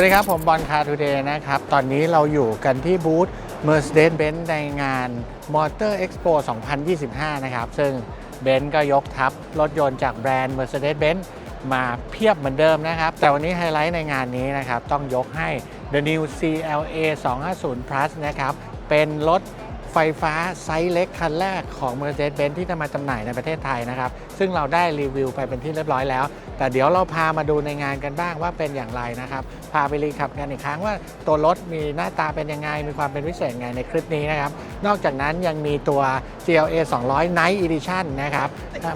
วัสดีครับ ผมบอลคาทูเดย์นะครับ ตอนนี้เราอยู่กันที่บูธ Mercedes-Benz ในงาน Motor Expo 2025 นะครับ ซึ่งเบนซ์ก็ยกทัพรถยนต์จากแบรนด์ Mercedes-Benz มาเพียบเหมือนเดิมนะครับ แต่วันนี้ไฮไลท์ในงานนี้นะครับ ต้องยกให้ The New CLA 250 Plus นะครับ เป็นรถ ฟฟ้าไซส์เล็กคันแรกของ Mercedes-Benz ที่จะมาจำหน่ายในประเทศไทยนะครับ ซึ่งเราได้รีวิวไปเป็นที่เรียบร้อยแล้ว แต่เดี๋ยวเราพามาดูในงานกันบ้างว่าเป็นอย่างไรนะครับ พาไปรีแคปกันอีกครั้งว่าตัวรถมีหน้าตาเป็นยังไง มีความเป็นพิเศษยังไงในคลิปนี้นะครับ นอกจากนั้นยังมีตัว CLA 200 Night Edition นะครับ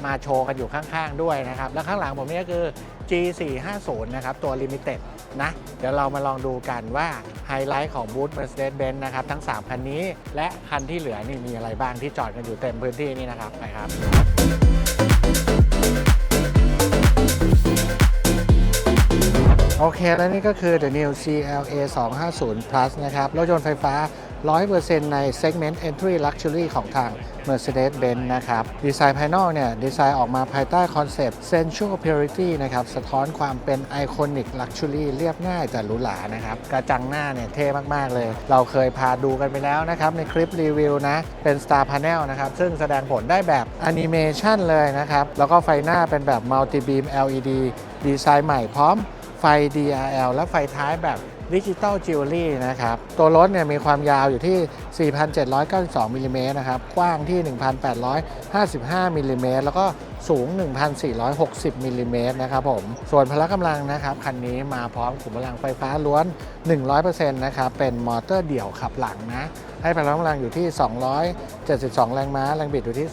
มาโชว์กันอยู่ข้างๆด้วยนะครับ แล้วข้างหลังผมนี่ก็คือ G450 นะครับตัว Limited นะ เดี๋ยวเรามาลองดูกันว่าไฮไลท์ของบูธ Mercedes-Benz นะครับ ทั้ง 3 คันนี้ และคันที่เหลือนี่มีอะไรบ้างที่จอดกันอยู่เต็มพื้นที่นี่นะครับไปครับ โอเค แล้วนี่ก็คือ The New CLA 250 Plus นะครับ รถยนต์ไฟฟ้า 100%ใน Segment Entry Luxury ของทาง Mercedes-Benz นะครับ ดีไซน์ภายนอกเนี่ย ดีไซน์ออกมาภายใต้คอนเซปต์ Sensual Purity นะครับ สะท้อนความเป็น Iconic Luxury เรียบง่ายแต่หรูหรานะครับ กระจังหน้าเนี่ย เท่มาก ๆ เลย เราเคยพาดูกันไปแล้วนะครับ ในคลิปรีวิวนะ เป็น Star Panel นะครับ ซึ่งแสดงผลได้แบบแอนิเมชันเลยนะครับ แล้วก็ไฟหน้าเป็นแบบ Multi Beam LED ดีไซน์ใหม่พร้อม ไฟ DRL และไฟท้ายแบบดิจิตอลจิวเวลรี่นะครับ ตัวรถเนี่ยมีความยาวอยู่ที่ 4,792มิลลิเมตรนะครับ กว้างที่ 1,855มิลลิเมตรแล้วก็สูง 1,460มิลลิเมตรนะครับผม ส่วนพละกำลังนะครับ คันนี้มาพร้อมขุมพลังไฟฟ้าล้วน 100%นะครับ เป็นมอเตอร์เดี่ยวขับหลังนะ ให้พละกำลังอยู่ที่ 272 แรงม้า แรงบิดอยู่ที่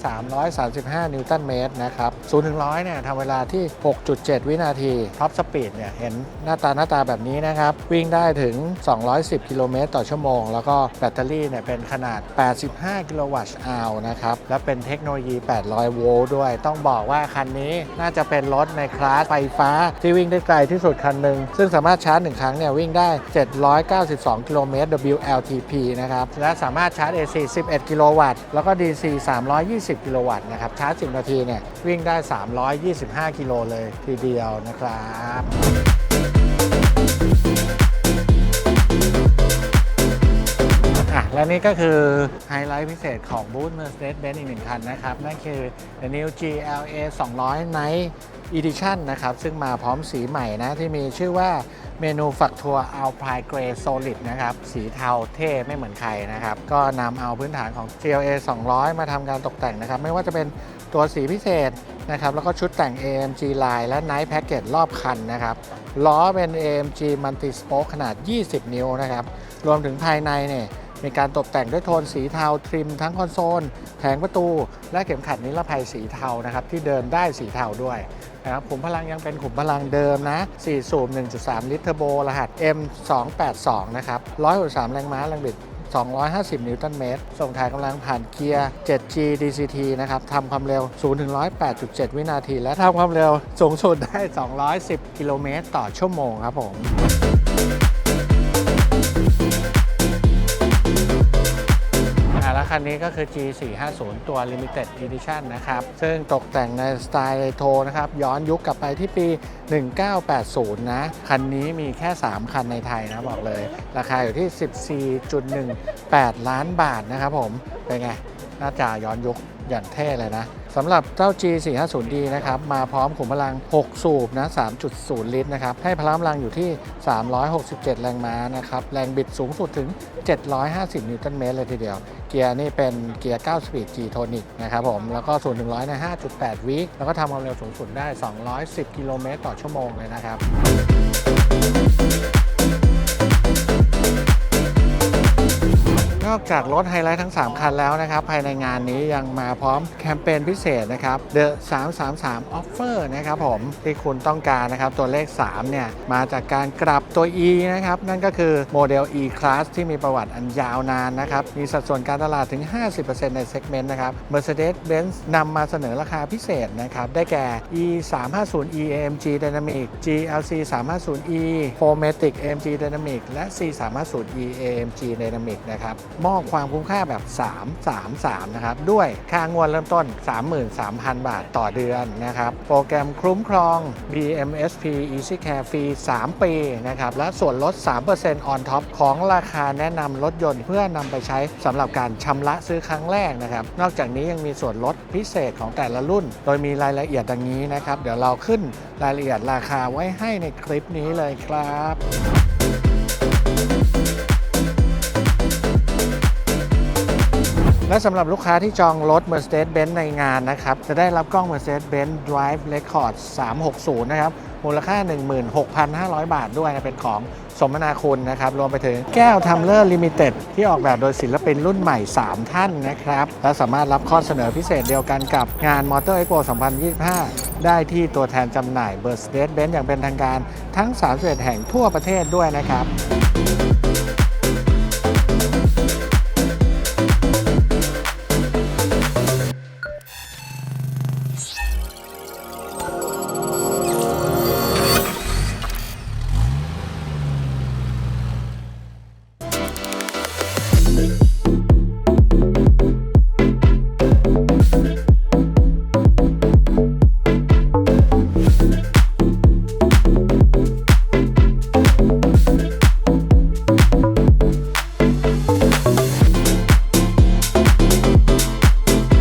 335 นิวตันเมตรนะครับ0ถึง100เนี่ยทำเวลาที่ 6.7 วินาที ท็อปสปีดเนี่ยเห็นหน้าตาหน้าตาแบบนี้นะครับ วิ่งได้ถึง 210 กิโลเมตรต่อชั่วโมง แล้วก็แบตเตอรี่เนี่ยเป็นขนาด 85 กิโลวัตต์อาวนะครับ และเป็นเทคโนโลยี 800 โวลต์ด้วย ต้องบอกว่าคันนี้น่าจะเป็นรถในคลาสไฟฟ้าที่วิ่งได้ไกลที่สุดคันหนึ่งซึ่งสามารถชาร์จหนึ่งครั้งเนี่ยวิ่งได้ 792 กิโลเมตร WLTP นะครับและสามารถชาร์จ AC 11 กิโลวัตต์ แล้วก็ DC 320 กิโลวัตต์นะครับ ชาร์จ 10 นาทีเนี่ยวิ่งได้ 325 กิโลเลยทีเดียวนะครับ และนี่ก็คือไฮไลท์พิเศษของบูธ Mercedes-Benz อีกหนึ่งคันนะครับ นั่นคือ The New GLA 200 Night Edition นะครับ ซึ่งมาพร้อมสีใหม่นะ ที่มีชื่อว่าเมนูฝักทัว Alpine Grey Solid นะครับ สีเทาเท่ไม่เหมือนใครนะครับ ก็นำเอาพื้นฐานของ GLA 200 มาทำการตกแต่งนะครับ ไม่ว่าจะเป็นตัวสีพิเศษนะครับ แล้วก็ชุดแต่ง AMG Line และ Night Package รอบคันนะครับ ล้อเป็น AMG Multi Spoke ขนาด 20 นิ้วนะครับ รวมถึงภายในเนี่ย มีการตกแต่งด้วยโทนสีเทาทริมทั้งคอนโซลแผงประตู และเข็มขัดนิรภัยสีเทานะครับที่เดินได้สีเทาด้วยนะครับขุมพลังยังเป็นขุมพลังเดิมนะ 4 สูบ 1.3 ลิตรเทอร์โบ รหัส M282 นะครับ 163 แรงม้าแรงบิด 250 นิวตันเมตร ส่งถ่ายกำลังผ่านเกียร์ 7G DCT นะครับทำความเร็ว0ถึง108.7 วินาที และทำความเร็วสูงสุดได้ 210 กิโลเมตรต่อชั่วโมงครับผม คันนี้ก็คือ G450 ตัว Limited Edition นะครับ ซึ่งตกแต่งในสไตล์เรโทรนะครับ ย้อนยุคกลับไปที่ปี 1980 นะ คันนี้มีแค่ 3 คันในไทยนะบอกเลย ราคาอยู่ที่ 14.18 ล้านบาทนะครับผม เป็นไง น่าจาย้อนยุคอย่างเท่เลยนะ สำหรับเจ้า G450D นะครับมาพร้อมขุมพลัง 6 สูบนะ 3.0 ลิตรนะครับให้พลังกำลังอยู่ที่ 367 แรงม้านะครับแรงบิดสูงสุดถึง 750 นิวตันเมตรเลยทีเดียว เกียร์นี่เป็นเกียร์ 9 สปีด G Tonic นะครับผมแล้วก็0ถึง100 ใน 5.8 วิแล้วก็ทำความเร็วสูงสุดได้ 210 กิโลเมตรต่อชั่วโมงเลยนะครับ อกจากรถไฮไลท์ทั้ง 3 คันแล้วนะครับ ภายในงานนี้ยังมาพร้อมแคมเปญพิเศษนะครับ The 333 Offer นะครับผมที่คุณต้องการนะครับตัวเลข 3 เนี่ย มาจากการกลับตัว E นะครับ นั่นก็คือโมเดล E Class ที่มีประวัติอันยาวนานนะครับ มีสัดส่วนการตลาดถึง 50%ในเซกเมนต์นะครับ Mercedes-Benz นำมาเสนอราคาพิเศษนะครับ ได้แก่ E 350 E AMG Dynamic GLC 350 E 4matic AMG Dynamic และ C 350 E AMG Dynamic นะครับมอบความคุ้มค่าแบบ 3 3 3 นะครับ ด้วยค่างวดเริ่มต้น 33,000 บาทต่อเดือนนะครับ โปรแกรมคุ้มครอง BMSP Easy Care ฟรี 3 ปีนะครับ และส่วนลด 3% on top ของราคาแนะนำรถยนต์เพื่อนำไปใช้สำหรับการชำระซื้อครั้งแรกนะครับ นอกจากนี้ยังมีส่วนลดพิเศษของแต่ละรุ่น โดยมีรายละเอียดดังนี้นะครับ เดี๋ยวเราขึ้นรายละเอียดราคาไว้ให้ในคลิปนี้เลยครับ และสำหรับลูกค้าที่จองรถ Mercedes-Benz ในงานนะครับ จะได้รับกล้อง Mercedes-Benz Drive Record 360 นะครับ มูลค่า 16,500 บาทด้วยนะเป็นของสมนาคุณนะครับ รวมไปถึงแก้วทัมเลอร์ลิมิเต็ดที่ออกแบบโดยศิลปินรุ่นใหม่ 3 ท่านนะครับ และสามารถรับข้อเสนอพิเศษเดียวกันกับงาน Motor Expo 2025 ได้ที่ตัวแทนจำหน่าย Mercedes-Benz อย่างเป็นทางการทั้ง 31 แห่งทั่วประเทศด้วยนะครับ